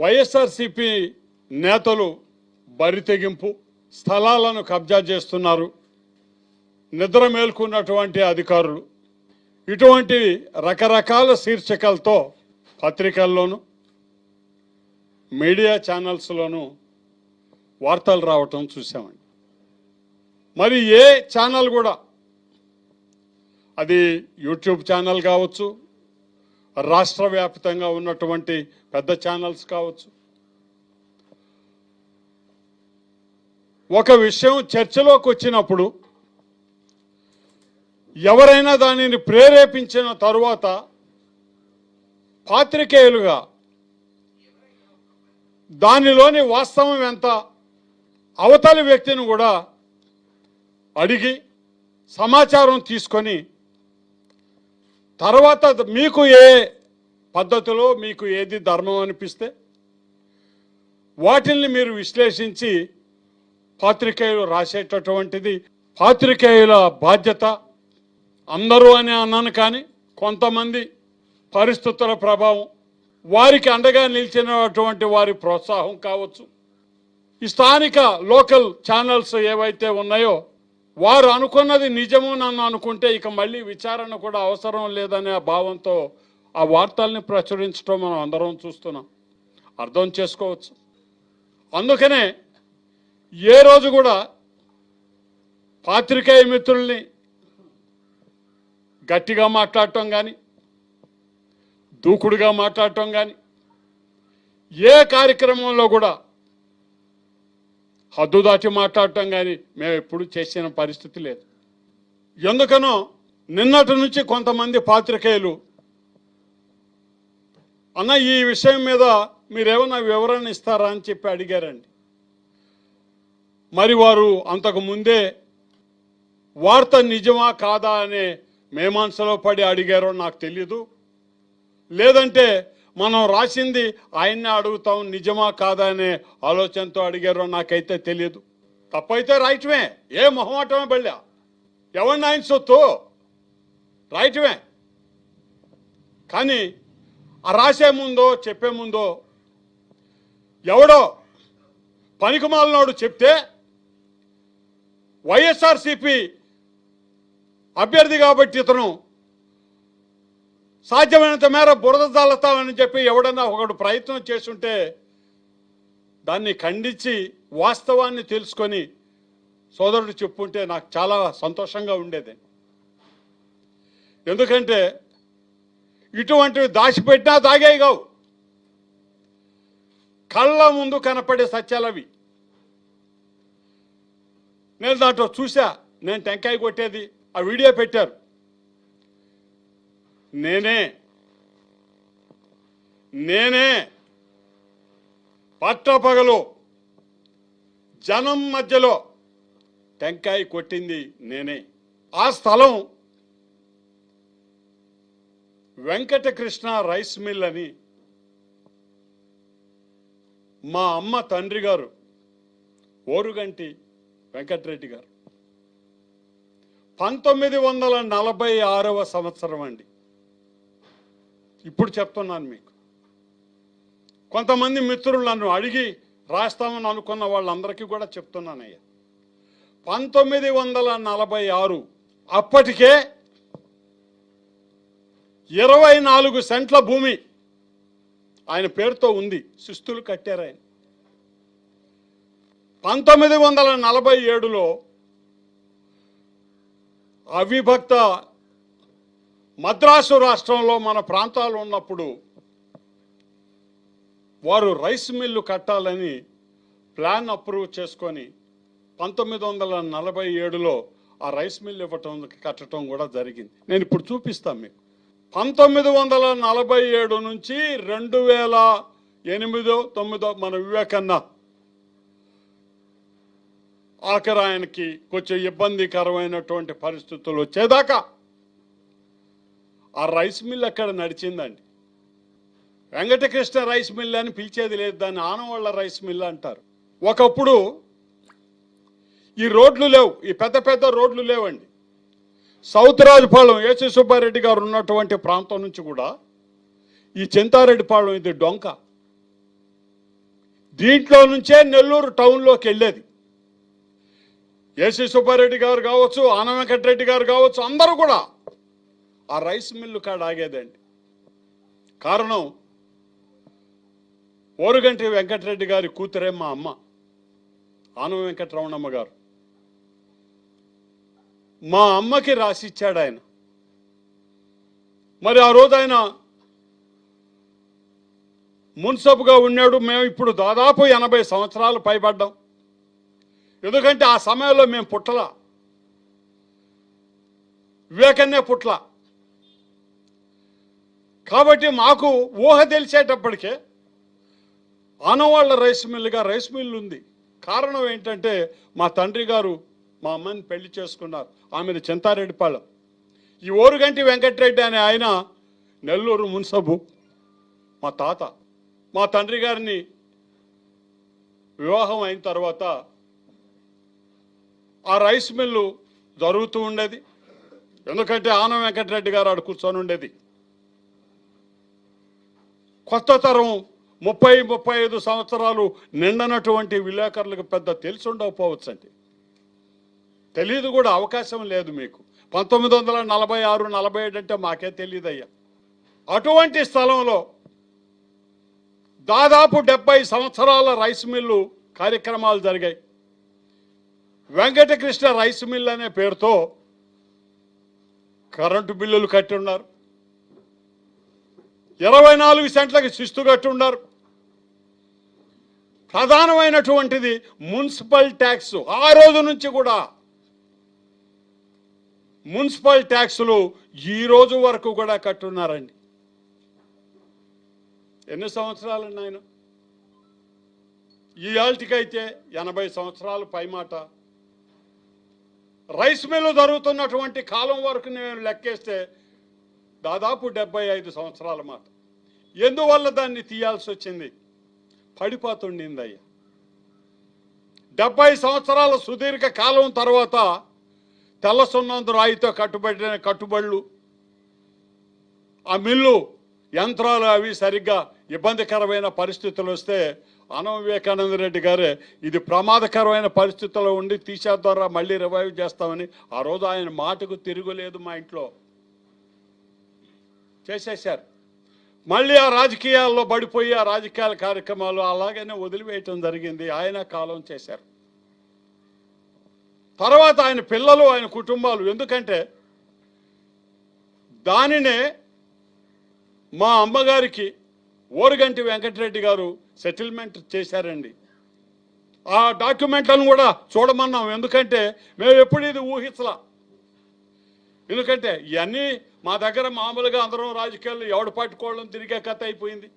వైఎస్ఆర్సిపి నేతలు బరి తెగింపు స్థలాలను కబ్జా చేస్తున్నారు. నిద్ర మేల్కొన్నటువంటి అధికారులు. ఇటువంటి రకరకాల శీర్షికలతో పత్రికల్లోనూ మీడియా ఛానల్స్లోనూ వార్తలు రావటం చూసామండి మరి ఏ ఛానల్ కూడా అది యూట్యూబ్ ఛానల్ కావచ్చు రాష్ట్ర వ్యాప్తంగా ఉన్నటువంటి పెద్ద ఛానల్స్ కావచ్చు. ఒక విషయం చర్చలోకి వచ్చినప్పుడు ఎవరైనా దానిని ప్రేరేపించిన తరువాత పాత్రికేయులుగా దానిలోని వాస్తవం ఎంత అవతలి వ్యక్తిని కూడా అడిగి సమాచారం తీసుకొని తర్వాత మీకు ఏ పద్ధతిలో మీకు ఏది ధర్మం అనిపిస్తే వాటిల్ని మీరు విశ్లేషించి పాత్రికేయులు రాసేటటువంటిది. పాత్రికేయుల బాధ్యత అందరూ అని అన్నాను కానీ కొంతమంది పరిస్థితుల ప్రభావం వారికి అండగా నిలిచినటువంటి వారి ప్రోత్సాహం కావచ్చు. ఈ స్థానిక లోకల్ ఛానల్స్ ఏవైతే ఉన్నాయో వారు అనుకున్నది నిజము నన్ను అనుకుంటే ఇక మళ్ళీ విచారణ కూడా అవసరం లేదనే భావంతో ఆ వార్తల్ని ప్రచురించడం మనం అందరం చూస్తున్నాం. అర్థం చేసుకోవచ్చు. అందుకనే ఏ రోజు కూడా పాత్రికేయ మిత్రుల్ని గట్టిగా మాట్లాడటం కానీ దూకుడుగా మాట్లాడటం కానీ ఏ కార్యక్రమంలో కూడా హద్దు దాటి మాట్లాడటం కానీ మేము ఎప్పుడు చేసిన పరిస్థితి లేదు. ఎందుకనో నిన్నటి నుంచి కొంతమంది పాత్రికేయులు అన్న ఈ విషయం మీద మీరేమన్నా వివరణ ఇస్తారా? అని చెప్పి అడిగారండి. మరి వారు అంతకు ముందే వార్త నిజమా కాదా? అనే మేమాంసలో పడి అడిగారో నాకు తెలీదు. లేదంటే మనం రాసింది ఆయన్నే అడుగుతాం నిజమా కాదా అనే ఆలోచనతో అడిగారో నాకైతే తెలియదు. తప్పైతే రాయటమే ఏ మొహమాటమే బళ్ళా. ఎవరిని ఆయన సొత్తు? రాయటమే కానీ ఆ రాసే ముందో చెప్పే ముందో ఎవడో పనికిమాలినోడు చెప్తే వైఎస్ఆర్సిపి అభ్యర్థి కాబట్టి ఇతను సాధ్యమైనంత మేర బురద చల్లుతామని చెప్పి ఎవడన్నా ఒకడు ప్రయత్నం చేస్తుంటే దాన్ని ఖండించి వాస్తవాన్ని తెలుసుకొని సోదరుడు చెప్పుంటే నాకు చాలా సంతోషంగా ఉండేది. ఎందుకంటే ఇటువంటివి దాచిపెట్టినా తాగేవి కావు. కళ్ళ ముందు కనపడే సత్యాలవి నేను దాంట్లో చూసా నేను టెంకాయ కొట్టేది ఆ వీడియో పెట్టారు. నేనే. నేనే. పట్టపగలు జనం మధ్యలో టెంకాయ కొట్టింది నేనే. ఆ స్థలం వెంకటకృష్ణ రైస్ మిల్ అని మా అమ్మ తండ్రి గారు ఓరుగంటి వెంకటరెడ్డి గారు. పంతొమ్మిది వందల నలభై ఆరవ సంవత్సరం అండి. ఇప్పుడు చెప్తున్నాను మీకు. కొంతమంది మిత్రులు నన్ను అడిగి రాస్తామని అనుకున్న వాళ్ళందరికీ కూడా చెప్తున్నానయ్యా. పంతొమ్మిది వందల నలభై ఆరు అప్పటికే ఇరవై నాలుగు సెంట్ల భూమి ఆయన పేరుతో ఉంది. శిస్తులు కట్టారు ఆయన. పంతొమ్మిది వందల నలభై ఏడులో అవిభక్త మద్రాసు రాష్ట్రంలో మన ప్రాంతాలు ఉన్నప్పుడు వారు రైస్ మిల్లు కట్టాలని ప్లాన్ అప్రూవ్ చేసుకొని పంతొమ్మిది వందల నలభై ఏడులో ఆ రైస్ మిల్ ఇవ్వటం కట్టడం కూడా జరిగింది. నేను ఇప్పుడు చూపిస్తాను మీకు. పంతొమ్మిది వందల నలభై ఏడు నుంచి రెండు వేల ఎనిమిదో తొమ్మిదో మన వివేకన్న ఆఖరాయనకి కొంచెం ఇబ్బందికరమైనటువంటి పరిస్థితులు వచ్చేదాకా ఆ రైస్ మిల్ అక్కడ నడిచిందండి. వెంకటకృష్ణ రైస్ మిల్ అని పిలిచేది లేదు దాన్ని ఆనవాళ్ళ రైస్ మిల్ అంటారు. ఒకప్పుడు ఈ రోడ్లు లేవు ఈ పెద్ద పెద్ద రోడ్లు లేవండి. సౌత్ రాజపాలెం ఏసీ సుబ్బారెడ్డి గారు ఉన్నటువంటి ప్రాంతం నుంచి కూడా ఈ చింతారెడ్డిపాళెం ఇది డొంక. దీంట్లో నుంచే నెల్లూరు టౌన్లోకి వెళ్ళేది. ఏసీ సుబ్బారెడ్డి గారు కావచ్చు ఆన వెంకటరెడ్డి గారు కావచ్చు అందరూ కూడా ఆ రైస్ మిల్లు కాడ ఆగేదండి. కారణం ఓరుగంటి వెంకటరెడ్డి గారి కూతురే మా అమ్మ ఆనవ వెంకటరమణమ్మ గారు. మా అమ్మకి రాసిచ్చాడు ఆయన. మరి ఆ రోజు ఆయన మున్సబుగా ఉన్నాడు మేము ఇప్పుడు దాదాపు ఎనభై సంవత్సరాలు పైబడ్డాం. ఎందుకంటే ఆ సమయంలో మేము పుట్టలా. వివేకన్నే పుట్ల. కాబట్టి మాకు ఊహ తెలిసేటప్పటికే ఆనవాళ్ళ రైస్ మిల్లుగా రైస్ మిల్లు ఉంది. కారణం ఏంటంటే మా తండ్రి గారు మా అమ్మని పెళ్ళి చేసుకున్నారు. ఆమెను చింతారెడ్డిపాళెం ఈ ఓరుగంటి వెంకటరెడ్డి అనే ఆయన నెల్లూరు మున్సబు మా తాత మా తండ్రి గారిని వివాహం అయిన తర్వాత ఆ రైస్ మిల్లు జరుగుతూ ఉండేది. ఎందుకంటే ఆన వెంకటరెడ్డి గారు ఆడు కూర్చొని ఉండేది. కొత్త తరం ముప్పై ముప్పై ఐదు సంవత్సరాలు నిండనటువంటి విలేకరులకు పెద్ద తెలిసి ఉండకపోవచ్చండి. తెలియదు కూడా అవకాశం లేదు మీకు. పంతొమ్మిది వందల నలభై ఆరు నలభై ఏడు అంటే మాకే తెలియదయ్యా అటువంటి స్థలంలో దాదాపు డెబ్బై సంవత్సరాల రైస్ మిల్లు కార్యక్రమాలు జరిగాయి. వెంకటకృష్ణ రైస్ మిల్ అనే పేరుతో కరెంటు బిల్లులు కట్టి ఉన్నారు. ఇరవై నాలుగు సెంట్లకి శిస్తు కట్టి ప్రధానమైనటువంటిది మున్సిపల్ ట్యాక్స్. ఆ రోజు నుంచి కూడా మున్సిపల్ ట్యాక్సులు ఈ రోజు వరకు కూడా కట్టున్నారండి. ఎన్ని సంవత్సరాలండి ఆయన ఈ ఆల్టికైతే ఎనభై సంవత్సరాలు పైమాట. రైస్ మిల్లు జరుగుతున్నటువంటి కాలం వరకు నేను లెక్కేస్తే దాదాపు డెబ్బై ఐదు సంవత్సరాల మాట. ఎందువల్ల దాన్ని తీయాల్సి వచ్చింది? పడిపోతుండింది అయ్యా డెబ్బై సంవత్సరాల సుదీర్ఘ కాలం తర్వాత తెల్ల సున్నందు రాయితో కట్టుబడిన కట్టుబడులు ఆ మిల్లు యంత్రాలు అవి సరిగ్గా ఇబ్బందికరమైన పరిస్థితులు వస్తే అనం వివేకానంద రెడ్డి గారే ఇది ప్రమాదకరమైన పరిస్థితుల్లో ఉండి తీసేద్దారా మళ్ళీ రివైవ్ చేస్తామని ఆ రోజు ఆయన మాటకు తిరుగులేదు మా ఇంట్లో. చేసేశారు. మళ్ళీ ఆ రాజకీయాల్లో పడిపోయి ఆ రాజకీయాల కార్యక్రమాలు అలాగనే వదిలివేయటం జరిగింది. ఆయన కాలం చేశారు. తర్వాత ఆయన పిల్లలు ఆయన కుటుంబాలు. ఎందుకంటే దానినే మా అమ్మగారికి ఓరుగంటి వెంకటరెడ్డి గారు సెటిల్మెంట్ చేశారండి. ఆ డాక్యుమెంట్లను కూడా చూడమన్నాం. ఎందుకంటే మేము ఎప్పుడు ఇది ఊహించలా. ఎందుకంటే ఇవన్నీ మా దగ్గర మామూలుగా అందరం రాజకీయాలు ఎవడు పట్టుకోవడం తిరిగే కథ అయిపోయింది.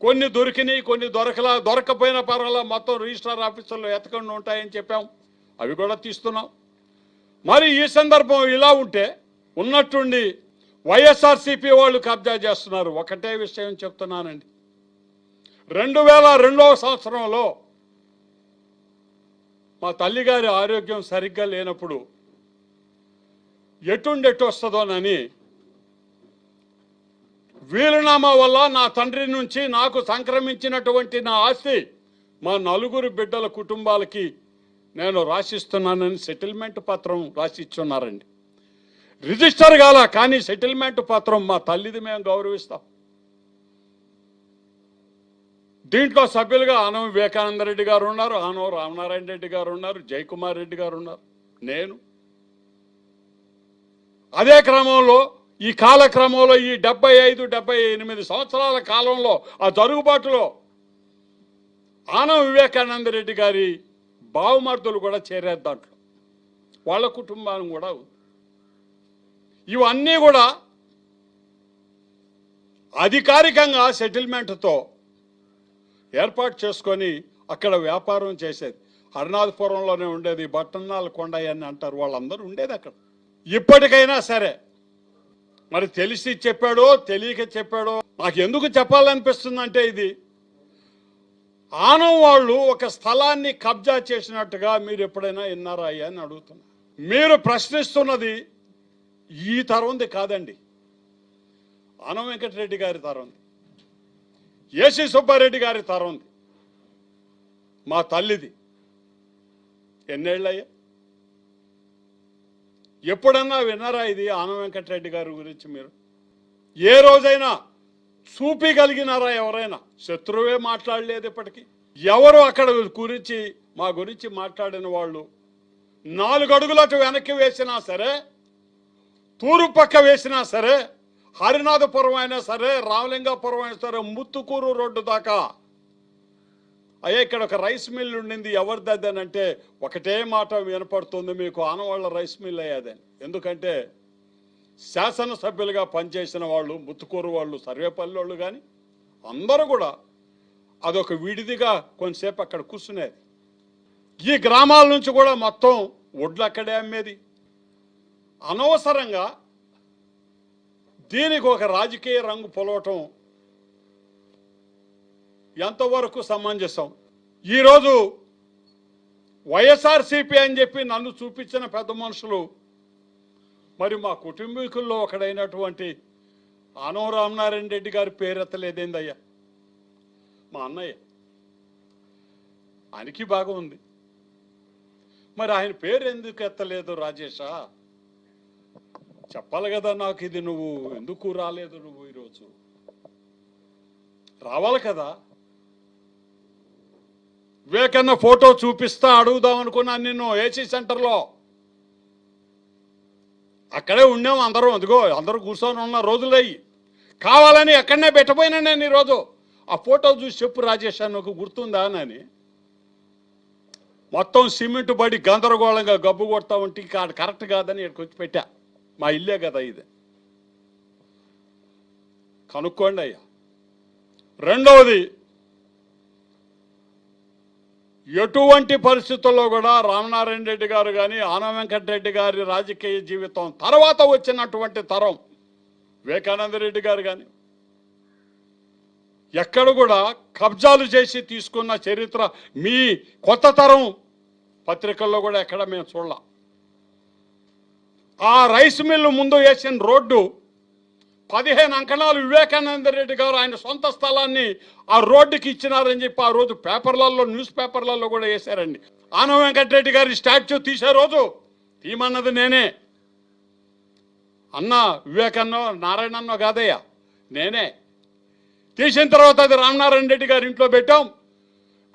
కొన్ని దొరికినాయి కొన్ని దొరకలా దొరకపోయిన పర్వాలా మొత్తం రిజిస్ట్రార్ ఆఫీసర్లు ఎతకండి ఉంటాయని చెప్పాం. అవి కూడా తీస్తున్నాం. మరి ఈ సందర్భం ఇలా ఉంటే ఉన్నట్టుండి వైఎస్ఆర్సీపీ వాళ్ళు కబ్జా చేస్తున్నారు. ఒకటే విషయం చెప్తున్నానండి. రెండు వేల రెండవ సంవత్సరంలో మా తల్లిగారి ఆరోగ్యం సరిగ్గా లేనప్పుడు ఎటుండెట్టు వస్తుందోనని వీలునామా వల్ల నా తండ్రి నుంచి నాకు సంక్రమించినటువంటి నా ఆస్తి మా నలుగురు బిడ్డల కుటుంబాలకి నేను రాసిస్తున్నానని సెటిల్మెంట్ పత్రం రాసిచ్చున్నారండి. రిజిస్టర్ కాల కానీ సెటిల్మెంట్ పత్రం మా తల్లిది మేము గౌరవిస్తాం. దీంట్లో సభ్యులుగా ఆనం వివేకానంద రెడ్డి గారు ఉన్నారు ఆనం రామనారాయణ రెడ్డి గారు ఉన్నారు జయకుమార్ రెడ్డి గారు ఉన్నారు. నేను అదే క్రమంలో ఈ కాలక్రమంలో ఈ డెబ్బై ఐదు డెబ్బై ఎనిమిది సంవత్సరాల కాలంలో ఆ జరుగుబాటులో ఆనం వివేకానంద రెడ్డి గారి బావుమర్దులు కూడా చేరారు దాంట్లో. వాళ్ళ కుటుంబాన్ని కూడా ఇవన్నీ కూడా అధికారికంగా సెటిల్మెంట్తో ఏర్పాటు చేసుకొని అక్కడ వ్యాపారం చేసేది. అరునాథపురంలోనే ఉండేది బట్టన్నాల కొండయ్య అని అంటారు వాళ్ళందరూ ఉండేది అక్కడ. ఇప్పటికైనా సరే. మరి తెలిసి చెప్పాడో తెలియక చెప్పాడో నాకు ఎందుకు చెప్పాలనిపిస్తుందంటే ఇది. ఆనం వాళ్ళు ఒక స్థలాన్ని కబ్జా చేసినట్టుగా మీరు ఎప్పుడైనా విన్నారా అయ్యా అని అడుగుతున్నా. మీరు ప్రశ్నిస్తున్నది ఈ తరంది కాదండి. ఆనం వెంకటరెడ్డి గారి తరంది ఏసీ సుబ్బారెడ్డి గారి తరంది మా తల్లిది. ఎన్నేళ్ళయ్యా? ఎప్పుడన్నా విన్నారా ఇది ఆన వెంకటరెడ్డి గారి గురించి మీరు? ఏ రోజైనా చూపిగలిగినారా ఎవరైనా? శత్రువే మాట్లాడలేదు ఇప్పటికీ. ఎవరు అక్కడ గురించి మా గురించి మాట్లాడిన వాళ్ళు? నాలుగు అడుగులటు వెనక్కి వేసినా సరే తూర్పు పక్క వేసినా సరే హరినాథపురం అయినా సరే రామలింగాపురం అయినా సరే ముత్తుకూరు రోడ్డు దాకా అయ్యా ఇక్కడ ఒక రైస్ మిల్ ఉండింది. ఎవరిది అంటే ఒకటే మాట వినపడుతుంది మీకు ఆనవాళ్ళ రైస్ మిల్ అయ్యేదని ఎందుకంటే శాసనసభ్యులుగా పనిచేసిన వాళ్ళు ముత్తుకూరు వాళ్ళు సర్వేపల్లి వాళ్ళు కానీ అందరూ కూడా అదొక విడిదిగా కొంతసేపు అక్కడ కూర్చునేది. ఈ గ్రామాల నుంచి కూడా మొత్తం ఒడ్లు అక్కడే అమ్మేది. అనవసరంగా దీనికి ఒక రాజకీయ రంగు పొలవటం ఎంతవరకు సమంజసం? ఈరోజు వైఎస్ఆర్సీపీ అని చెప్పి నన్ను చూపించిన పెద్ద మనుషులు మరి మా కుటుంబీకుల్లో ఒకడైనటువంటి ఆనవ రామనారాయణ రెడ్డి గారి పేరెత్తలేదేందయ్యా మా అన్నయ్య. ఆయనకి బాగా ఉంది. మరి ఆయన పేరు ఎందుకు ఎత్తలేదు రాజేషా? చెప్పాలి కదా నాకు ఇది నువ్వు ఎందుకు రాలేదు నువ్వు ఈరోజు? రావాలి కదా. వివేకన్న ఫోటో చూపిస్తా అడుగుదాం అనుకున్నాను నిన్ను ఏసీ సెంటర్లో. అక్కడే ఉన్నాం అందరం. అదిగో అందరూ కూర్చొని ఉన్న రోజులయ్యి కావాలని ఎక్కడనే పెట్టబోయినా నేను ఈరోజు. ఆ ఫోటో చూసి చెప్పు రాజేష్ నాకు గుర్తుందా అని మొత్తం సిమెంట్ పడి గందరగోళంగా గబ్బు కొడతా ఉంటే కాదు కరెక్ట్ కాదని ఇక్కడికి వచ్చి పెట్టా. మా ఇల్లే కదా ఇది. కనుక్కోండి అయ్యా. రెండవది ఎటువంటి పరిస్థితుల్లో కూడా రామనారాయణ రెడ్డి గారు కానీ ఆన వెంకటరెడ్డి గారి రాజకీయ జీవితం తర్వాత వచ్చినటువంటి తరం వివేకానంద రెడ్డి గారు కానీ ఎక్కడ కూడా కబ్జాలు చేసి తీసుకున్న చరిత్ర మీ కొత్త తరం పత్రికల్లో కూడా ఎక్కడ మేము చూడలేం. ఆ రైస్ మిల్లు ముందు వేసిన రోడ్డు పదిహేను అంకణాలు వివేకానంద రెడ్డి గారు ఆయన సొంత స్థలాన్ని ఆ రోడ్డుకి ఇచ్చినారని చెప్పి ఆ రోజు పేపర్లలో న్యూస్ పేపర్లలో కూడా వేశారండి. ఆన వెంకటరెడ్డి గారి స్టాచ్యూ తీసే రోజు తీమన్నది నేనే. అన్న వివేకన్నో నారాయణన్నో కాదయ్యా నేనే. తీసిన తర్వాత అది రామనారాయణ రెడ్డి గారి ఇంట్లో పెట్టాం.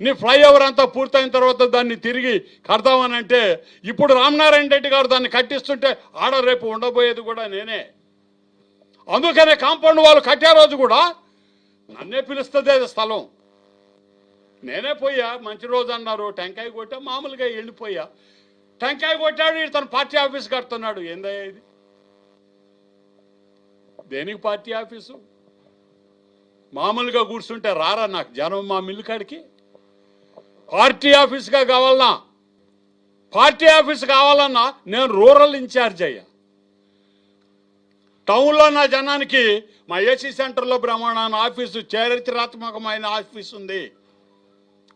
నీ ఫ్లైఓవర్ అంతా పూర్తయిన తర్వాత దాన్ని తిరిగి కడతామని అంటే ఇప్పుడు రామనారాయణ రెడ్డి గారు దాన్ని కట్టిస్తుంటే ఆడ రేపు ఉండబోయేది కూడా నేనే. అందుకనే కాంపౌండ్ వాళ్ళు కట్టే రోజు కూడా నన్నే పిలుస్తుంది అది స్థలం. నేనే పోయా మంచి రోజు అన్నారు. టెంకాయ కొట్టా మామూలుగా వెళ్ళిపోయా. టెంకాయ కొట్టాడు తన పార్టీ ఆఫీస్ కడుతున్నాడు. ఏందయ్యా ఇది? దేనికి పార్టీ ఆఫీసు? మామూలుగా కూర్చుంటే రారా నాకు? జనం మా మిల్లు కాడికి? పార్టీ ఆఫీస్గా కావాలన్నా? పార్టీ ఆఫీస్ కావాలన్నా నేను రూరల్ ఇన్ఛార్జ్ అయ్యా. టౌన్లో నా జనానికి మా ఏసీ సెంటర్లో బ్రహ్మాండ ఆఫీసు చారిత్రాత్మకమైన ఆఫీస్ ఉంది.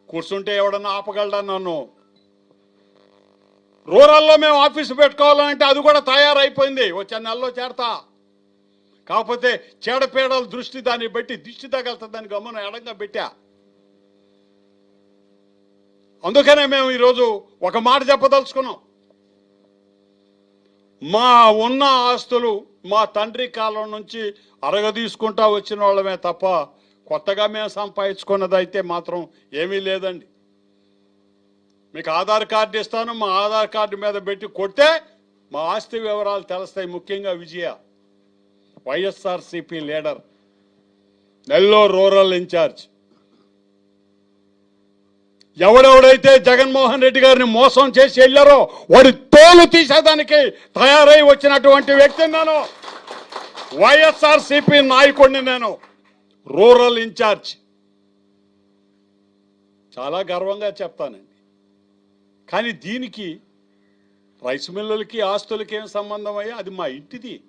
కూర్చుంటే ఎవడన్నా ఆపగలడా నన్ను? రూరల్లో మేము ఆఫీసు పెట్టుకోవాలంటే అది కూడా తయారైపోయింది. వచ్చే నెలలో చేరతా. కాకపోతే చీడపీడల దృష్టి దాన్ని బట్టి దిష్టి తగలుతుందని గమ్మున ఎడంగా పెట్టా. అందుకనే మేము ఈరోజు ఒక మాట చెప్పదలుచుకున్నాం. మా ఉన్న ఆస్తులు మా తండ్రి కాలం నుంచి అరగదీసుకుంటా వచ్చిన వాళ్ళమే తప్ప కొత్తగా మేము సంపాదించుకున్నదైతే మాత్రం ఏమీ లేదండి. మీకు ఆధార్ కార్డు ఇస్తాను మా ఆధార్ కార్డు మీద పెట్టి కొడితే మా ఆస్తి వివరాలు తెలుస్తాయి ముఖ్యంగా Vijaya. YSRCP leader Nellore rural incharge. ఎవడెవడైతే Jaganmohan Reddy గారిని మోసం చేసి వెళ్ళారో వాడి తోలు తీసేదానికి తయారై వచ్చినటువంటి వ్యక్తి నేను. వైఎస్ఆర్ సిపి నాయకుడిని నేను రూరల్ ఇన్ఛార్జ్. చాలా గర్వంగా చెప్తానండి. కానీ దీనికి రైస్ మిల్లులకి ఆస్తులకి ఏం సంబంధం అయ్యా అది మా ఇంటిది.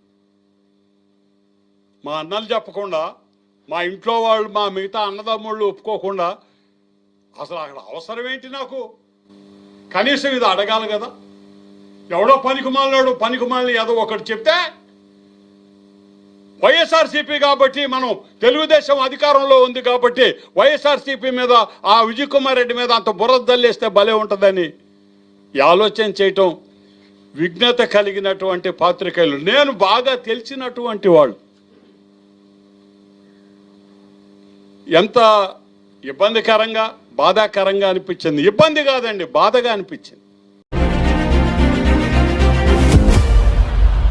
మా అన్నలు చెప్పకుండా మా ఇంట్లో వాళ్ళు మా మిగతా అన్నదమ్ముళ్ళు ఒప్పుకోకుండా అసలు అక్కడ అవసరం ఏంటి నాకు? కనీసం ఇది అడగాలి కదా. ఎవడో పనికి మాలినాడు పనికి మాలిన ఏదో ఒకటి చెప్తే వైఎస్ఆర్సీపీ కాబట్టి మనం తెలుగుదేశం అధికారంలో ఉంది కాబట్టి వైఎస్ఆర్సీపీ మీద ఆ విజయ్ కుమార్ రెడ్డి మీద అంత బురద దల్లేస్తే భలే ఉంటుందని ఈ ఆలోచన చేయటం విఘ్నత కలిగినటువంటి పాత్రికేయులు. నేను బాగా తెలిసినటువంటి వాళ్ళు. ఎంత ఇబ్బందికరంగా బాధాకరంగా అనిపించింది? ఇబ్బంది కాదండి బాధగా అనిపించింది.